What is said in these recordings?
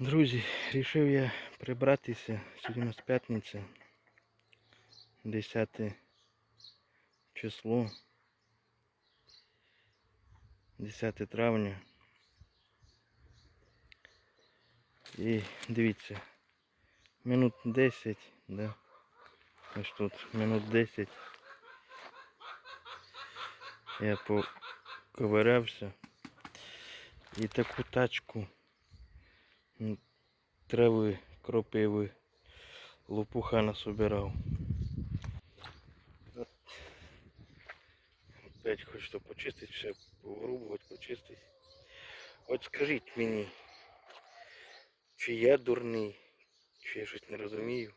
Друзі, рішив я прибратися. Сьогодні у нас п'ятниця. 10 число. 10 травня. І дивіться. Минут 10, да. Ось тут минут 10. Я поковирявся. І таку тачку трави, кропиви, лопуха насобирав. Опять хочу почистити, все погрубувати, почистити. От скажіть мені, чи я дурний, чи я щось не розумію.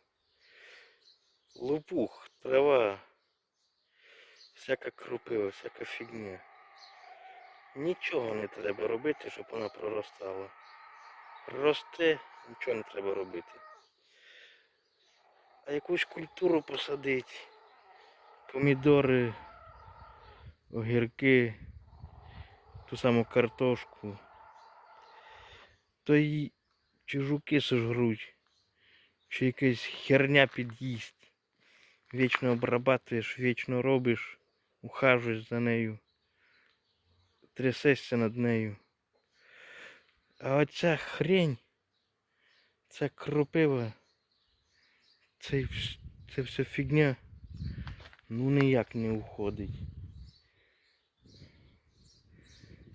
Лопух, трава, всяка кропива, всяка фігня. Нічого не треба робити, щоб вона проростала. Росте, нічого не треба робити. А якусь культуру посадити, помідори, огірки, ту саму картошку, то й чи жуки сожруть, чи якась херня під'їсть. Вічно обрабатуєш, вічно робиш, ухажуєш за нею, трясешся над нею. А оця хрень, ця кропива, це, це все фігня, ну ніяк не уходить.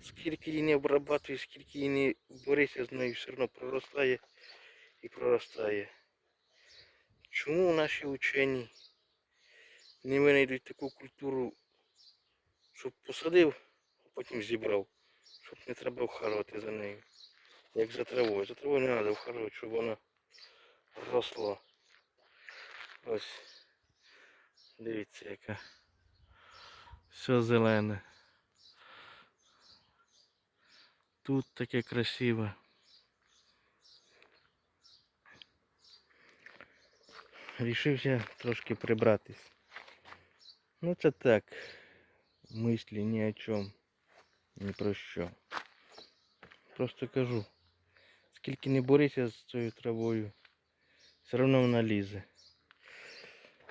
Скільки її не обрабатуєш, скільки її не борися з нею, все одно проростає і проростає. Чому наші учені не винайдуть таку культуру, щоб посадив, а потім зібрав, щоб не треба вхарувати за нею. Як за травою. За травою не треба вхарувати, щоб вона росла. Ось. Дивіться яка. Все зелене. Тут таке красиве. Рішився трошки прибратись. Ну це так. Мислі ні о чому. Ні про що. Просто кажу. Скільки не борися з цією травою, все одно вона лізе.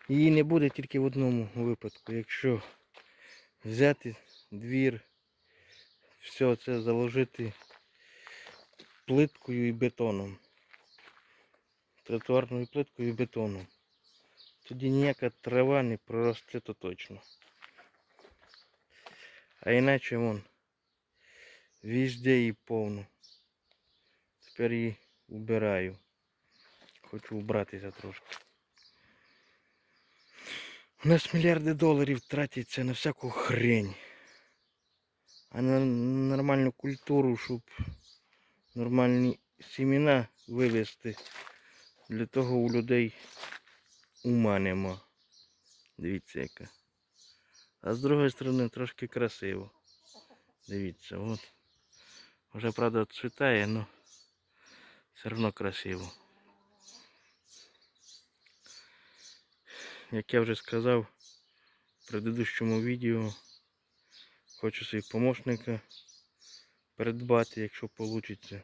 Її не буде тільки в одному випадку. Якщо взяти двір, все це заложити плиткою і бетоном. Тротуарною плиткою і бетоном. Тоді ніяка трава не проросте то точно. А іначе вон везде її повно. Тепер її убираю. Хочу убратися трошки. У нас мільярди доларів тратяться на всяку хрень. А на нормальну культуру, щоб нормальні семена вивести. Для того у людей ума нема. Дивіться яка. А з другої сторони трошки красиво. Дивіться, от. Вже правда цвітає, але все одно красиво. Як я вже сказав в предыдущому відео, хочу собі помощника придбати, якщо вийде.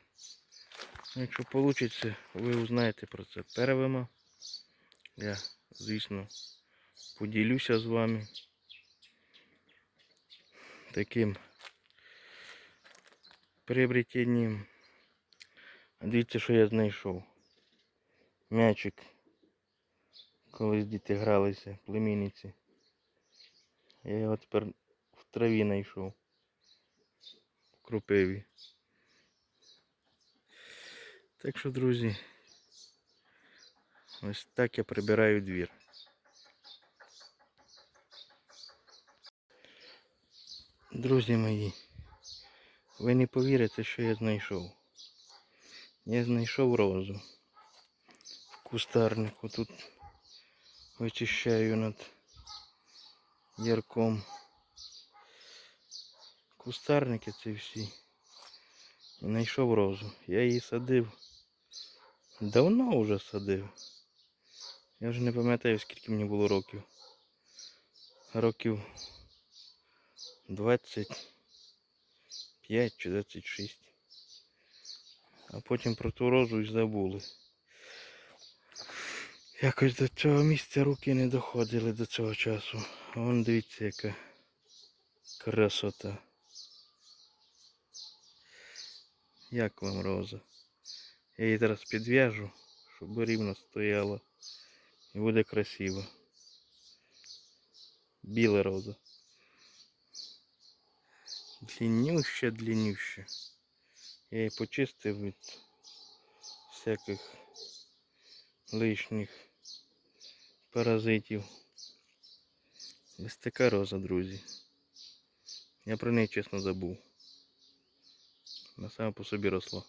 Якщо вийде, ви узнаєте про це первими. Я, звісно, поділюся з вами таким приобретенням. Дивіться, що я знайшов. М'ячик. Колись діти гралися, племінниці. Я його тепер в траві знайшов. В кропиві. Так що, друзі, ось так я прибираю двір. Друзі мої, ви не повірите, що я знайшов. Я знайшов розу в кустарнику. Тут вичищаю над ярком. Кустарники ці всі. І знайшов розу. Я її садив. Давно вже садив. Я вже не пам'ятаю, скільки мені було років. Років 25 чи 26. А потім про ту розу і забули. Якось до цього місця руки не доходили до цього часу. Вон дивіться, яка красота. Як вам роза? Я її зараз підв'яжу, щоб рівно стояла. І буде красиво. Біла роза. Длиннюща, длиннюща. Я її почистив від всяких лишніх паразитів. Ось така роза, друзі. Я про неї чесно забув. Вона сама по собі росла.